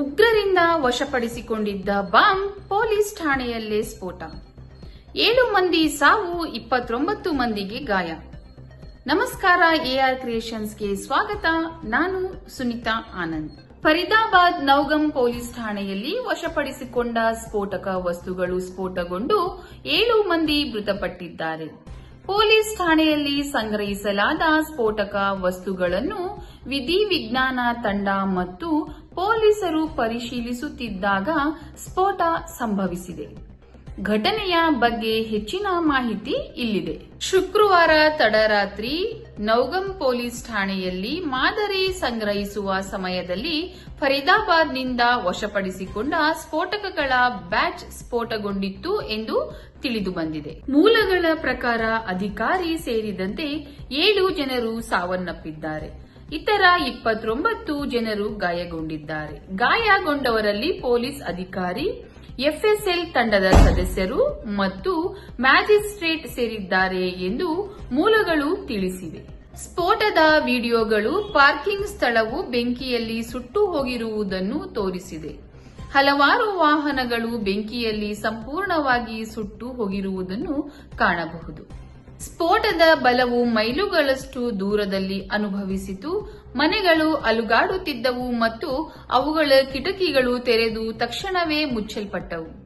ಉಗ್ರರಿಂದ ವಶಪಡಿಸಿಕೊಂಡಿದ್ದ bomb police ಠಾಣೆಯಲ್ಲೇ ಸ್ಫೋಟ. ಏಳು ಮಂದಿ ಸಾವು, ಇಪ್ಪತ್ತೊಂಬತ್ತು ಮಂದಿಗೆ ಗಾಯ. ನಮಸ್ಕಾರ ಎಆರ್ ಕ್ರಿಯೇಷನ್ಸ್ಗೆ ಸ್ವಾಗತ. ನಾನು ಸುನಿತಾ ಆನಂದ್. ಫರೀದಾಬಾದ್ ನೌಗಂ ಪೊಲೀಸ್ ಠಾಣೆಯಲ್ಲಿ ವಶಪಡಿಸಿಕೊಂಡ ಸ್ಫೋಟಕ ವಸ್ತುಗಳು ಸ್ಫೋಟಗೊಂಡು ಏಳು ಮಂದಿ ಮೃತಪಟ್ಟಿದ್ದಾರೆ. ಪೊಲೀಸ್ ಠಾಣೆಯಲ್ಲಿ ಸಂಗ್ರಹಿಸಲಾದ ಸ್ಫೋಟಕ ವಸ್ತುಗಳನ್ನು ವಿಧಿ ವಿಜ್ಞಾನ ತಂಡ ಮತ್ತು ಪೊಲೀಸರು ಪರಿಶೀಲಿಸುತ್ತಿದ್ದಾಗ ಸ್ಫೋಟ ಸಂಭವಿಸಿದೆ. ಘಟನೆಯ ಬಗ್ಗೆ ಹೆಚ್ಚಿನ ಮಾಹಿತಿ ಇಲ್ಲಿದೆ. ಶುಕ್ರವಾರ ತಡರಾತ್ರಿ ನೌಗಂ ಪೊಲೀಸ್ ಠಾಣೆಯಲ್ಲಿ ಮಾದರಿ ಸಂಗ್ರಹಿಸುವ ಸಮಯದಲ್ಲಿ ಫರೀದಾಬಾದ್ನಿಂದ ವಶಪಡಿಸಿಕೊಂಡ ಸ್ಫೋಟಕಗಳ ಬ್ಯಾಚ್ ಸ್ಫೋಟಗೊಂಡಿತ್ತು ಎಂದು ತಿಳಿದುಬಂದಿದೆ ಮೂಲಗಳ ಪ್ರಕಾರ ಅಧಿಕಾರಿ ಸೇರಿದಂತೆ ಏಳು ಜನರು ಸಾವನ್ನಪ್ಪಿದ್ದಾರೆ. ಇತರ ಇಪ್ಪತ್ತೊಂಬತ್ತು ಜನರು ಗಾಯಗೊಂಡಿದ್ದಾರೆ. ಗಾಯಗೊಂಡವರಲ್ಲಿ ಪೊಲೀಸ್ ಅಧಿಕಾರಿ, ಎಫ್ಎಸ್ಎಲ್ ತಂಡದ ಸದಸ್ಯರು ಮತ್ತು ಮ್ಯಾಜಿಸ್ಟ್ರೇಟ್ ಸೇರಿದ್ದಾರೆ ಎಂದು ಮೂಲಗಳು ತಿಳಿಸಿವೆ. ಸ್ಫೋಟದ ವಿಡಿಯೋಗಳು ಪಾರ್ಕಿಂಗ್ ಸ್ಥಳವು ಬೆಂಕಿಯಲ್ಲಿ ಸುಟ್ಟು ಹೋಗಿರುವುದನ್ನು ತೋರಿಸಿದೆ. ಹಲವಾರು ವಾಹನಗಳು ಬೆಂಕಿಯಲ್ಲಿ ಸಂಪೂರ್ಣವಾಗಿ ಸುಟ್ಟು ಹೋಗಿರುವುದನ್ನು ಕಾಣಬಹುದು. ಸ್ಫೋಟದ ಬಲವು ಮೈಲುಗಳಷ್ಟು ದೂರದಲ್ಲಿ ಅನುಭವಿಸಿತು. ಮನೆಗಳು ಅಲುಗಾಡುತ್ತಿದ್ದವು ಮತ್ತು ಅವುಗಳ ಕಿಟಕಿಗಳು ತೆರೆದು ತಕ್ಷಣವೇ ಮುಚ್ಚಲ್ಪಟ್ಟವು.